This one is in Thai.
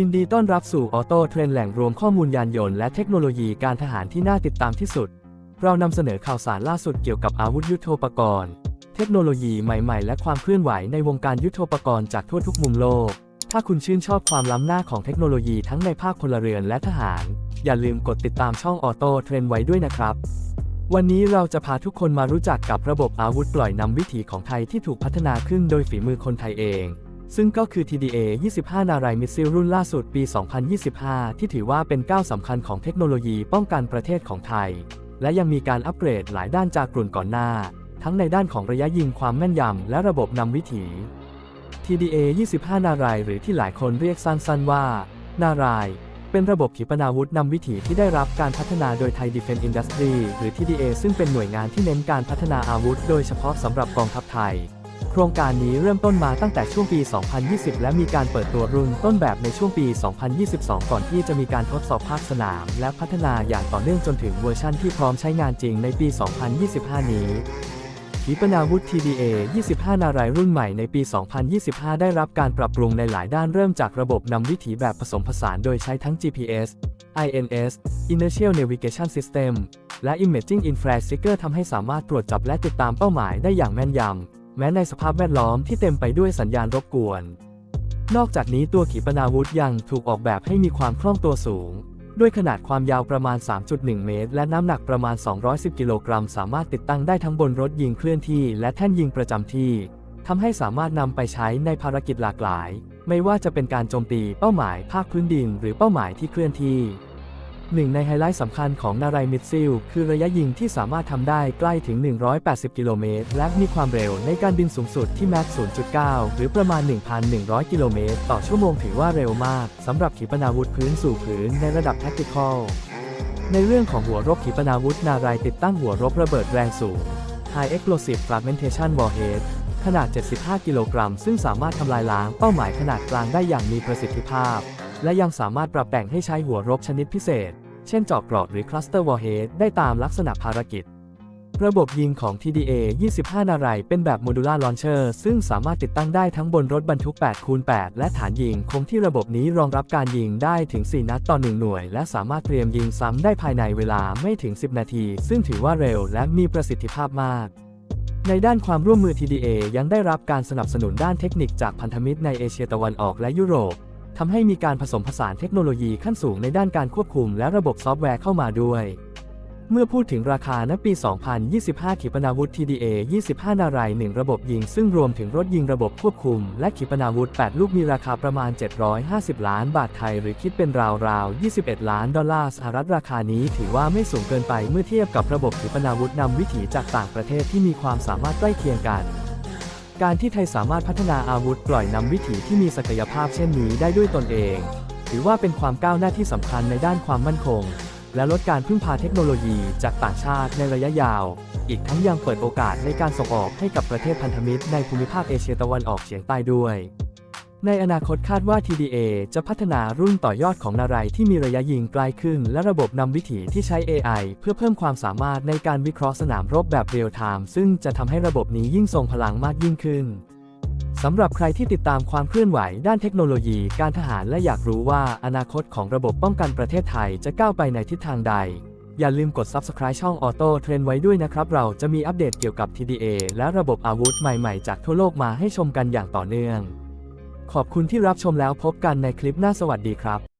ยินดีต้อนรับสู่ออโต้เทรนแหล่งรวมข้อมูลยานยนต์และเทคโนโลยีการทหารที่น่าติดตามที่สุด เรานำเสนอข่าวสารล่าสุดเกี่ยวกับอาวุธยุทโธปกรณ์ เทคโนโลยีใหม่ ๆ และความเคลื่อนไหวในวงการยุทโธปกรณ์จากทั่วทุกมุมโลก ถ้าคุณชื่นชอบความล้ำหน้าของเทคโนโลยีทั้งในภาคพลเรือนและทหาร อย่าลืมกดติดตามช่องออโต้เทรนไว้ด้วยนะครับ วันนี้เราจะพาทุกคนมารู้จักกับระบบอาวุธปล่อยนำวิถีของไทยที่ถูกพัฒนาขึ้นโดยฝีมือคนไทยเอง ซึ่งก็คือ TDA 25 นารายมิสซิลรุ่นล่าสุดปี 2025 ที่ถือว่าเป็นก้าวสำคัญของเทคโนโลยีป้องกันประเทศของไทย และยังมีการอัปเกรดหลายด้านจากกลุ่นก่อนหน้า ทั้งในด้านของระยะยิงความแม่นยำและระบบนำวิถี TDA 25 นารายหรือที่หลายคนเรียกสั้นๆว่า นารายเป็นระบบขีปนาวุธนำวิถีที่ได้รับการพัฒนาโดยไทย Defense Industry หรือ TDA ซึ่งเป็นหน่วยงานที่เน้นการพัฒนาอาวุธ โดยเฉพาะสำหรับกองทัพไทย ครงการนี้เริ่มต้นมาตั้งแต่ช่วงปี 2020 และมีการเปิดตัวรุ่นต้นแบบในช่วงปี 2022 ก่อนที่จะมีการทดสอบภาคสนาม และพัฒนาอย่างต่อเนื่องจนถึงเวอร์ชั่นที่พร้อมใช้งานจริงในปี 2025 นี้ขีปนาวุธ TDA 25 นารายรุ่นใหม่ในปี 2025 ได้รับการปรับปรุงในหลายด้านเริ่มจากระบบนำวิถีแบบผสมผสานโดยใช้ทั้ง GPS INS Inertial Navigation System และ Imaging Infrastructure ทำให้สามารถตรวจจับและติดตามเป้าหมายได้อย่างแม่นยำ แม้ในสภาพแวดล้อมที่เต็มไปด้วยสัญญาณรบกวน นอกจากนี้ตัวขีปนาวุธยังถูกออกแบบให้มีความคล่องตัวสูง ด้วยขนาดความยาวประมาณ 3.1 เมตร และน้ำหนักประมาณ 210 กิโลกรัม สามารถติดตั้งได้ทั้งบนรถยิงเคลื่อนที่ และแท่นยิงประจำที่ทำให้สามารถนำไปใช้ในภารกิจหลากหลาย ไม่ว่าจะเป็นการโจมตีเป้าหมายภาคพื้นดิน หรือเป้าหมายที่เคลื่อนที่ หนึ่งในไฮไลท์สำคัญของนารายมิดซิล คือระยะยิงที่สามารถทำได้ใกล้ถึง 180 กิโลเมตร และมีความเร็วในการบินสูงสุดที่แมค0.9 หรือประมาณ 1,100 กิโลเมตร ต่อชั่วโมงถือว่าเร็วมากสำหรับขีปนาวุธพื้นสู่พื้นในระดับแท็กติคอล ในเรื่องของหัวรบขีปนาวุธนารายติดตั้งหัวรบระเบิดแรงสูง High Explosive Fragmentation Warhead ขนาด 75 กิโลกรัม ซึ่งสามารถทำลายล้างเป้าหมายขนาดกลางได้อย่างมีประสิทธิภาพ และยังสามารถปรับแต่งให้ใช้หัวรบชนิดพิเศษ เช่นเจาะเกราะหรือ Cluster Warhead ได้ตามลักษณะภารกิจ ระบบยิงของ TDA 25 นารายเป็นแบบ Modular Launcher ซึ่งสามารถติดตั้งได้ทั้งบนรถบรรทุก 8 คูณ 8 และฐานยิง คงที่ระบบนี้รองรับการยิงได้ถึง 4 นัดต่อ 1 หน่วย และสามารถเตรียมยิงซ้ำได้ภายในเวลาไม่ถึง 10 นาที ซึ่งถือว่าเร็วและมีประสิทธิภาพมากในด้านความร่วมมือ TDA ยังได้รับการสนับสนุนด้านเทคนิคจากพันธมิตรในเอเชียตะวันออกและยุโรป ทำให้มีการผสมผสานเทคโนโลยีขั้นสูงในด้านการควบคุมและระบบซอฟต์แวร์เข้ามาด้วย เมื่อพูดถึงราคาณปี 2025 ขีปนาวุธ TDA 25 นาราย1ระบบยิง ซึ่งรวมถึงรถยิงระบบควบคุม และขีปนาวุธ 8 ลูกมีราคาประมาณ 750 ล้านบาทไทย หรือคิดเป็นราวๆ 21 ล้านดอลลาร์สหรัฐราคานี้ถือว่าไม่สูงเกินไปเมื่อเทียบกับระบบขีปนาวุธนำวิถีจากต่างประเทศที่มีความสามารถใกล้เคียงกัน การที่ไทยสามารถพัฒนาอาวุธปล่อยนำวิถีที่มีศักยภาพเช่นนี้ได้ด้วยตนเอง ถือว่าเป็นความก้าวหน้าที่สำคัญในด้านความมั่นคง และลดการพึ่งพาเทคโนโลยีจากต่างชาติในระยะยาว อีกทั้งยังเปิดโอกาสในการส่งออกให้กับประเทศพันธมิตรในภูมิภาคเอเชียตะวันออกเฉียงใต้ด้วย ในอนาคตคาดว่า TDA จะพัฒนารุ่นต่อยอดของนารายที่มีระยะยิงไกลขึ้น และระบบนำวิถีที่ใช้ AI เพื่อเพิ่มความสามารถในการวิเคราะห์สนามรบแบบเรียลไทม์ซึ่งจะทำให้ระบบนี้ยิ่งทรงพลังมากยิ่งขึ้นสำหรับใครที่ติดตามความเคลื่อนไหวด้านเทคโนโลยีการทหารและอยากรู้ว่าอนาคตของระบบป้องกันประเทศไทยจะก้าวไปในทิศทางใด อย่าลืมกด Subscribe ช่อง Auto Trend ไว้ด้วยนะครับ เราจะมีอัปเดตเกี่ยวกับ TDA และระบบอาวุธใหม่ๆ จากทั่วโลกมาให้ชมกันอย่างต่อเนื่อง ขอบคุณที่รับชมแล้วพบกันในคลิปหน้าสวัสดีครับ